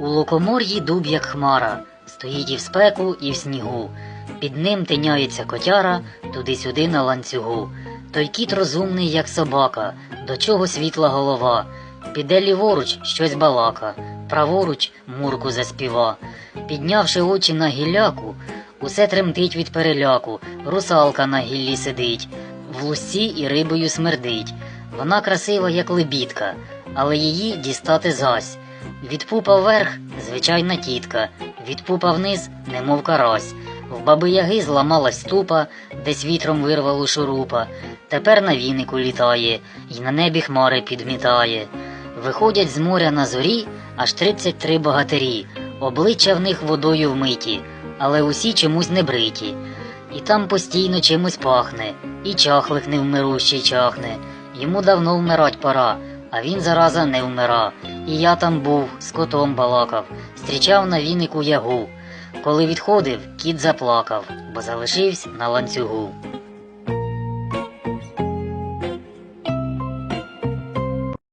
У лукомор'ї дуб, як хмара, стоїть і в спеку, і в снігу. Під ним тиняється котяра туди-сюди на ланцюгу. Той кіт розумний, як собака, до чого світла голова. Піде ліворуч щось балака, праворуч мурку заспіва. Піднявши очі на гілляку, усе тремтить від переляку, русалка на гіллі сидить, в лусці і рибою смердить. Вона красива, як лебідка, але її дістати зась. Від пупа вверх звичайна тітка, від пупа вниз, немов карась. В баби яги зламалась ступа, десь вітром вирвало шурупа. Тепер на вінику літає, і на небі хмари підмітає. Виходять з моря на зорі аж 33 богатирі, обличчя в них водою вмиті, але усі чомусь не бриті. І там постійно чимось пахне, і чахлик невмирущий чахне. Йому давно вмирать пора, а він зараза не вмира. І я там був, з котом балакав, зустрічав на вінику ягу. Коли відходив, кіт заплакав, бо залишився на ланцюгу.